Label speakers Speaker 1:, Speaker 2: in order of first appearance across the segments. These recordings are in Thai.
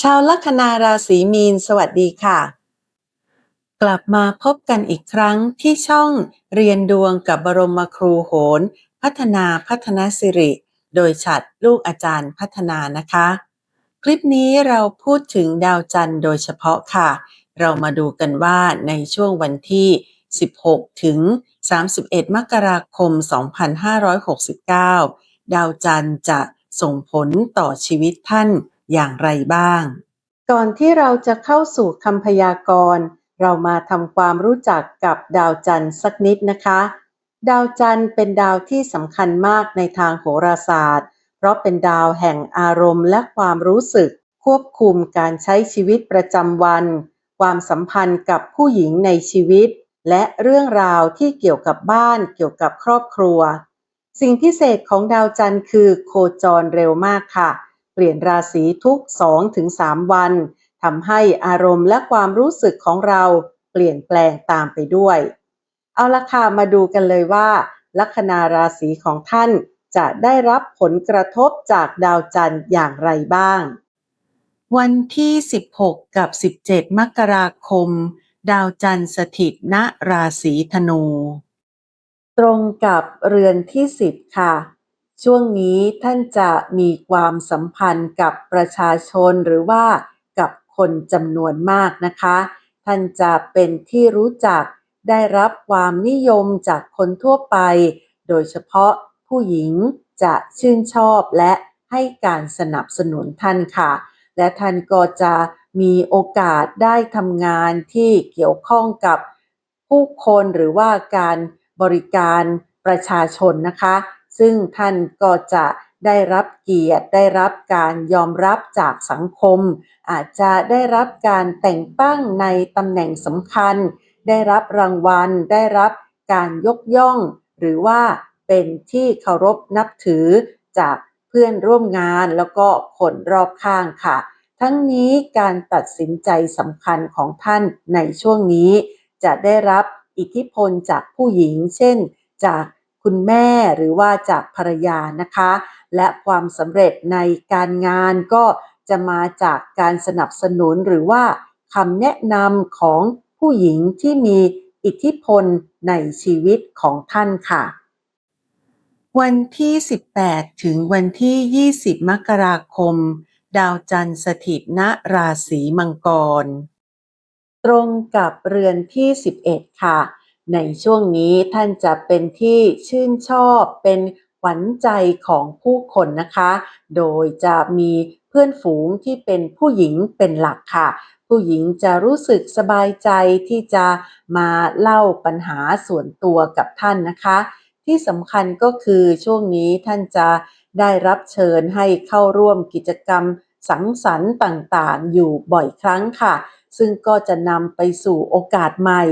Speaker 1: ชาวลัคนาราศีมีน สวัสดีค่ะ กลับมาพบกันอีกครั้งที่ช่องเรียนดวงกับบรมครูโหน พัฒนาพัฒนาสิริ โดยฉัดลูกอาจารย์พัฒนานะคะ คลิปนี้เราพูดถึงดาวจันทร์โดยเฉพาะค่ะ เรามาดูกันว่าในช่วงวันที่ 16 ถึง 31 มกราคม 2569 ดาวจันทร์จะส่งผลต่อชีวิตท่าน อย่างไรบ้าง ก่อนที่เราจะเข้าสู่คำพยากรณ์ เรามาทำความรู้จักกับดาวจันทร์สักนิดนะคะ ดาวจันทร์เป็นดาวที่สำคัญมากในทางโหราศาสตร์ เพราะเป็นดาวแห่งอารมณ์และความรู้สึก ควบคุมการใช้ชีวิตประจำวัน ความสัมพันธ์กับผู้หญิงในชีวิต และเรื่องราวที่เกี่ยวกับบ้านเกี่ยวกับครอบครัว สิ่งพิเศษของดาวจันทร์คือโคจรเร็วมากค่ะ เปลี่ยนราศีทุก 2-3 วันทำให้อารมณ์และความรู้สึกของเราเปลี่ยนแปลงตามไปด้วย เอาละค่ะมาดูกันเลยว่า ลัคนาราศีของท่านจะได้รับผลกระทบจากดาวจันทร์อย่างไรบ้าง วันที่ 16 กับ 17 มกราคม ดาวจันทร์สถิตณราศีธนู ตรงกับเรือนที่ 10 ค่ะ ช่วงนี้ท่านจะมีความสัมพันธ์กับประชาชนหรือว่ากับคนจำนวนมากนะคะ ท่านจะเป็นที่รู้จักได้รับความนิยมจากคนทั่วไป โดยเฉพาะผู้หญิงจะชื่นชอบและให้การสนับสนุนท่านค่ะ และท่านก็จะมีโอกาสได้ทำงานที่เกี่ยวข้องกับผู้คนหรือว่าการบริการประชาชนนะคะ ซึ่งท่านก็จะได้รับเกียรติได้รับการยอมรับจากสังคม อาจจะได้รับการแต่งตั้งในตำแหน่งสำคัญ ได้รับรางวัล ได้รับการยกย่อง หรือว่าเป็นที่เคารพนับถือจากเพื่อนร่วมงานแล้วก็คนรอบข้างค่ะ ทั้งนี้การตัดสินใจสำคัญของท่านในช่วงนี้ จะได้รับอิทธิพลจากผู้หญิง เช่น จาก คุณแม่หรือว่าจากภรรยานะคะ และความสำเร็จในการงานก็จะมาจากการสนับสนุนหรือว่าคำแนะนำของผู้หญิงที่มีอิทธิพลในชีวิตของท่านค่ะ วันที่ 18 ถึงวันที่ 20 มกราคม ดาวจันทร์สถิตณราศีมังกร ตรงกับเรือนที่ 11 ค่ะ ในช่วงนี้ท่านจะเป็นที่ชื่นชอบเป็นขวัญใจของผู้คนนะคะ โดยจะมีเพื่อนฝูงที่เป็นผู้หญิงเป็นหลักค่ะ ผู้หญิงจะรู้สึกสบายใจที่จะมาเล่าปัญหาส่วนตัวกับท่านนะคะ ที่สำคัญก็คือช่วงนี้ท่านจะได้รับเชิญให้เข้าร่วมกิจกรรมสังสรรค์ต่างๆ อยู่บ่อยครั้งค่ะ ซึ่งก็จะนำไปสู่โอกาสใหม่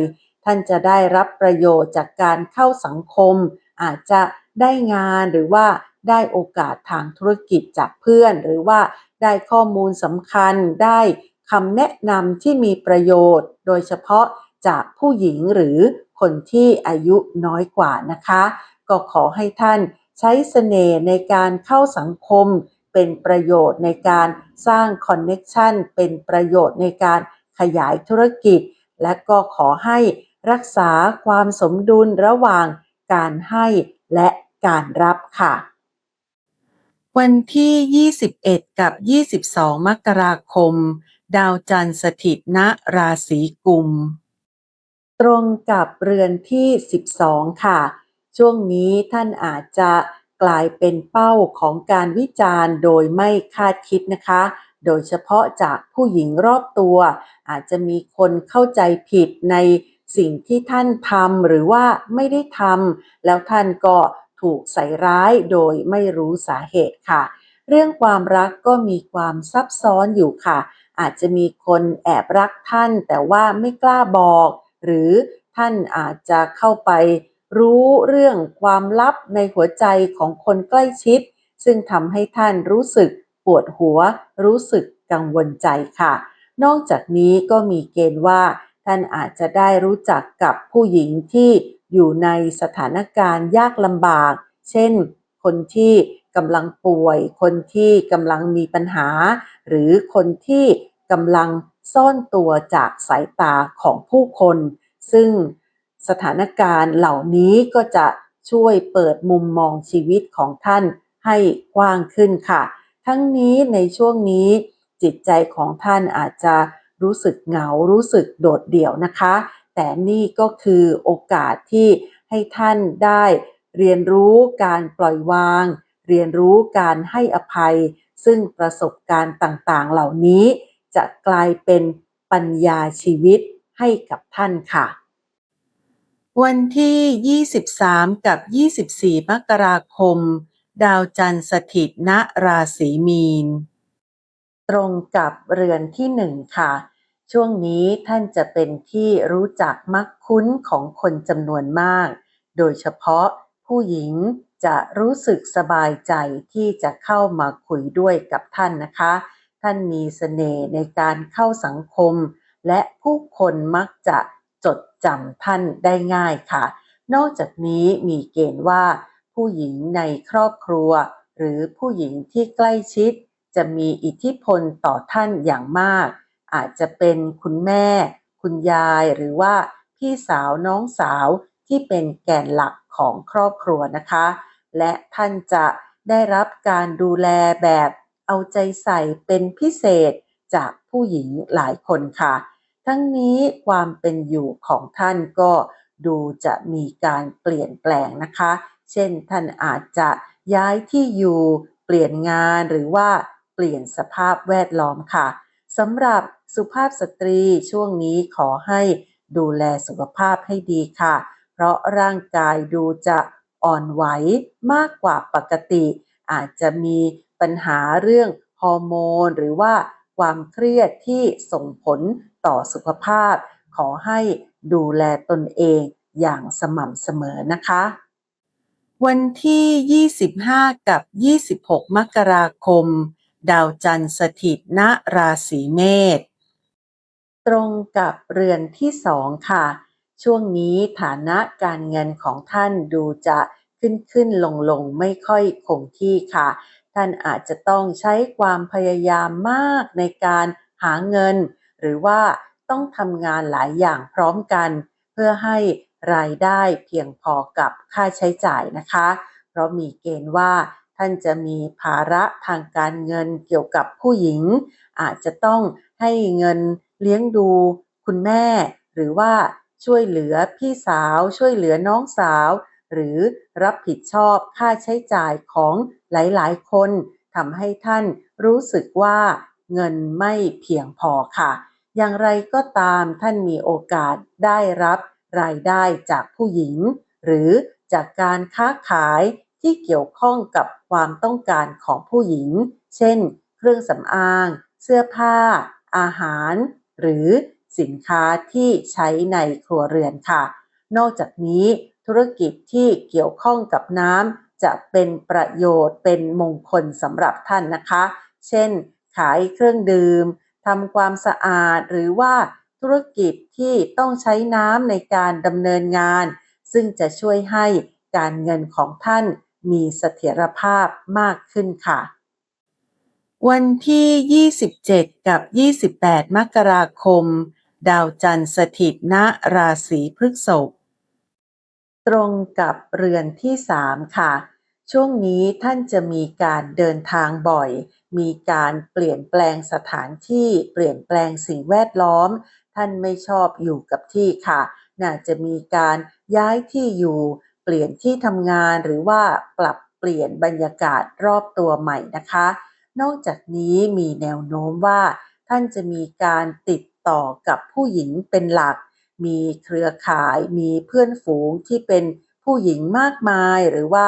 Speaker 1: ท่านจะได้รับประโยชน์จากการเข้าสังคม อาจจะได้งานหรือว่าได้โอกาสทางธุรกิจจากเพื่อน หรือว่าได้ข้อมูลสำคัญได้คำแนะนำที่มีประโยชน์ โดยเฉพาะจากผู้หญิงหรือคนที่อายุน้อยกว่านะคะ ก็ขอให้ท่านใช้เสน่ห์ในการเข้าสังคม เป็นประโยชน์ในการสร้างคอนเน็ชันเป็นประโยชน์ในการขยายธุรกิจ และก็ขอให้ รักษาความสมดุลระหว่างการให้และการรับค่ะ วันที่ 21 กับ 22 มกราคม ดาวจันทร์สถิตณราศีกุม ตรงกับเรือนที่ 12 ค่ะ ช่วงนี้ท่านอาจจะกลายเป็นเป้าของการวิจารณ์โดยไม่คาดคิดนะคะ โดยเฉพาะจากผู้หญิงรอบตัว อาจจะมีคนเข้าใจผิดใน สิ่งที่ท่านทำหรือว่าไม่ได้ทำแล้วท่านก็ถูกใส่ร้ายโดยไม่รู้สาเหตุค่ะ เรื่องความรักก็มีความซับซ้อนอยู่ค่ะ อาจจะมีคนแอบรักท่าน แต่ว่าไม่กล้าบอก หรือท่านอาจจะเข้าไปรู้เรื่องความลับในหัวใจของคนใกล้ชิด ซึ่งทำให้ท่านรู้สึกปวดหัว รู้สึกกังวลใจค่ะ นอกจากนี้ก็มีเกณฑ์ว่า ท่านอาจจะได้รู้จักกับผู้หญิงที่อยู่ในสถานการณ์ยากลำบาก เช่น คนที่กำลังป่วย คนที่กำลังมีปัญหา หรือคนที่กำลังซ่อนตัวจากสายตาของผู้คน ซึ่งสถานการณ์เหล่านี้ก็จะช่วยเปิดมุมมองชีวิตของท่านให้กว้างขึ้นค่ะ ทั้งนี้ในช่วงนี้จิตใจของท่านอาจจะ รู้สึกเหงารู้สึกโดดเดี่ยวนะคะ แต่นี่ก็คือโอกาสที่ให้ท่านได้เรียนรู้การปล่อยวาง เรียนรู้การให้อภัย ซึ่งประสบการณ์ต่างๆ เหล่านี้ จะกลายเป็นปัญญาชีวิตให้กับท่านค่ะ วันที่ 23 กับ 24 มกราคม ดาวจันทร์สถิตณราศีมีน ตรงกับเรือนที่หนึ่งค่ะ ช่วงนี้ท่านจะเป็นที่รู้จักมักคุ้นของคนจำนวนมาก โดยเฉพาะผู้หญิงจะรู้สึกสบายใจที่จะเข้ามาคุยด้วยกับท่านนะคะ ท่านมีเสน่ห์ในการเข้าสังคม และผู้คนมักจะจดจำท่านได้ง่ายค่ะ นอกจากนี้มีเกณฑ์ว่า ผู้หญิงในครอบครัว หรือผู้หญิงที่ใกล้ชิด จะมีอิทธิพลต่อท่านอย่างมาก อาจจะเป็นคุณแม่ คุณยายหรือว่าพี่สาวน้องสาวที่เป็นแกนหลักของครอบครัวนะคะ และท่านจะได้รับการดูแลแบบเอาใจใส่เป็นพิเศษจากผู้หญิงหลายคนค่ะ ทั้งนี้ความเป็นอยู่ของท่านก็ดูจะมีการเปลี่ยนแปลงนะคะ เช่นท่านอาจจะย้ายที่อยู่ เปลี่ยนงานหรือว่าเปลี่ยนสภาพแวดล้อมค่ะ สำหรับสุภาพสตรีช่วงนี้ขอให้ดูแลสุขภาพให้ดีค่ะ เพราะร่างกายดูจะอ่อนไหวมากกว่าปกติ อาจจะมีปัญหาเรื่องฮอร์โมน หรือว่าความเครียดที่ส่งผลต่อสุขภาพ ขอให้ดูแลตนเองอย่างสม่ำเสมอนะคะ วันที่ 25 กับ 26 มกราคม ดาวจันทร์สถิตณราศีเมษตรงกับเรือนที่สองค่ะ ช่วงนี้ฐานะการเงินของท่านดูจะขึ้นขึ้นลงลงไม่ค่อยคงที่ค่ะ ท่านอาจจะต้องใช้ความพยายามมากในการหาเงิน หรือว่าต้องทำงานหลายอย่างพร้อมกัน เพื่อให้รายได้เพียงพอกับค่าใช้จ่ายนะคะ เพราะมีเกณฑ์ว่า ท่านจะมีภาระทางการเงินเกี่ยวกับผู้หญิง อาจจะต้องให้เงินเลี้ยงดูคุณแม่ หรือว่าช่วยเหลือพี่สาว ช่วยเหลือน้องสาว หรือรับผิดชอบค่าใช้จ่ายของหลายๆ คนทำให้ท่านรู้สึกว่าเงินไม่เพียงพอค่ะ อย่างไรก็ตามท่านมีโอกาสได้รับรายได้จากผู้หญิง หรือจากการค้าขาย ที่เกี่ยวข้องกับความต้องการของผู้หญิง เช่น เครื่องสำอาง เสื้อผ้า อาหาร หรือสินค้าที่ใช้ในครัวเรือนค่ะ นอกจากนี้ธุรกิจที่เกี่ยวข้องกับน้ำจะเป็นประโยชน์เป็นมงคลสำหรับท่านนะคะ เช่น ขายเครื่องดื่มทำความสะอาดหรือว่าธุรกิจที่ต้องใช้น้ำในการดำเนินงาน ซึ่งจะช่วยให้การเงินของท่าน มีเสถียรภาพมากขึ้นค่ะ วันที่ 27 กับ 28 มกราคม ดาวจันทร์สถิตณราศีพฤษภตรงกับเรือนที่สามค่ะ ช่วงนี้ท่านจะมีการเดินทางบ่อย มีการเปลี่ยนแปลงสถานที่เปลี่ยนแปลงสิ่งแวดล้อม ท่านไม่ชอบอยู่กับที่ค่ะ น่าจะมีการย้ายที่อยู่ เปลี่ยนที่ทำงานหรือว่าปรับเปลี่ยนบรรยากาศรอบตัวใหม่นะคะ นอกจากนี้มีแนวโน้มว่า ท่านจะมีการติดต่อกับผู้หญิงเป็นหลัก มีเครือข่าย มีเพื่อนฝูงที่เป็นผู้หญิงมากมาย หรือว่า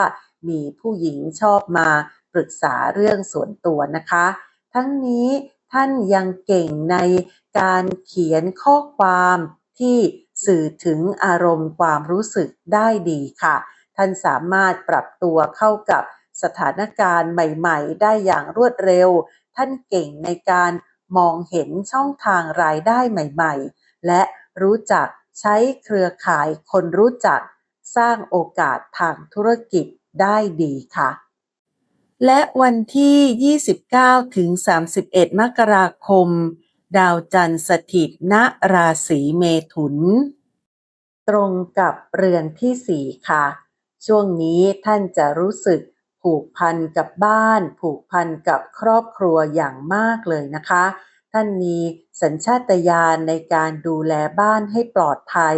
Speaker 1: มีผู้หญิงชอบมาปรึกษาเรื่องส่วนตัวนะคะ ทั้งนี้ท่านยังเก่งในการเขียนข้อความที่ สื่อถึงอารมณ์ความรู้สึกได้ดีค่ะ ท่านสามารถปรับตัวเข้ากับสถานการณ์ใหม่ๆ ได้อย่างรวดเร็ว ท่านเก่งในการมองเห็นช่องทางรายได้ใหม่ๆ และรู้จักใช้เครือข่ายคนรู้จักสร้างโอกาสทางธุรกิจได้ดีค่ะ และวันที่ 29 ถึง 31 มกราคม ดาวจันทร์สถิตณราศีเมถุน ตรงกับเรือนที่สี่ค่ะ ช่วงนี้ท่านจะรู้สึกผูกพันกับบ้าน ผูกพันกับครอบครัวอย่างมากเลยนะคะ ท่านมีสัญชาตญาณในการดูแลบ้านให้ปลอดภัย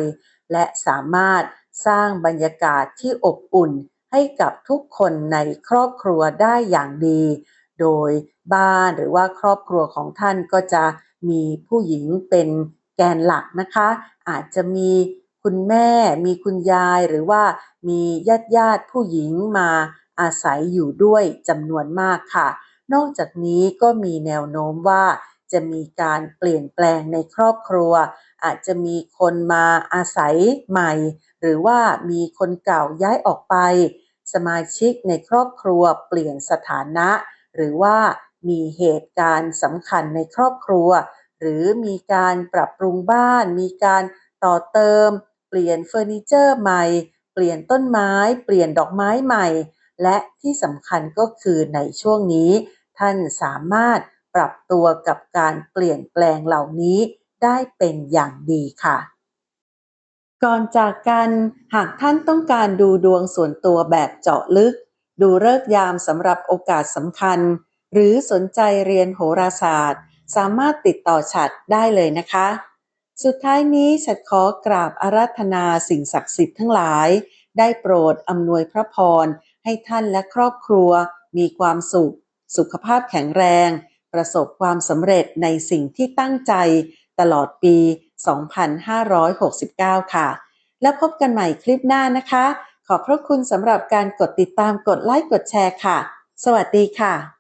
Speaker 1: และสามารถสร้างบรรยากาศที่อบอุ่นให้กับทุกคนในครอบครัวได้อย่างดี โดยบ้านหรือว่าครอบครัวของท่านก็จะมีผู้หญิงเป็นแกนหลักนะคะ อาจจะมีคุณแม่ มีคุณยายหรือว่ามีญาติญาติผู้หญิงมาอาศัยอยู่ด้วยจำนวนมากค่ะ นอกจากนี้ก็มีแนวโน้มว่าจะมีการเปลี่ยนแปลงในครอบครัว อาจจะมีคนมาอาศัยใหม่ หรือว่ามีคนเก่าย้ายออกไป สมาชิกในครอบครัวเปลี่ยนสถานะ หรือว่ามีเหตุการณ์สำคัญในครอบครัว หรือมีการปรับปรุงบ้าน มีการต่อเติม เปลี่ยนเฟอร์นิเจอร์ใหม่ เปลี่ยนต้นไม้ เปลี่ยนดอกไม้ใหม่ และที่สำคัญก็คือในช่วงนี้ ท่านสามารถปรับตัวกับการเปลี่ยนแปลงเหล่านี้ได้เป็นอย่างดีค่ะ ก่อนจากกันหากท่านต้องการดูดวงส่วนตัวแบบเจาะลึก ดูเลิกยามสำหรับโอกาสสำคัญ หรือสนใจเรียนโหราศาสตร์ สามารถติดต่อฉัดได้เลยนะคะ สุดท้ายนี้ฉัดขอกราบอาราธนาสิ่งศักดิ์สิทธิ์ทั้งหลาย ได้โปรดอำนวยพระพร ให้ท่านและครอบครัว มีความสุข สุขภาพแข็งแรง ประสบความสำเร็จในสิ่งที่ตั้งใจ ตลอดปี 2569 ค่ะ แล้วพบกันใหม่คลิปหน้านะคะ ขอบพระคุณสำหรับการกดติดตามกดไลค์กดแชร์ค่ะ สวัสดีค่ะ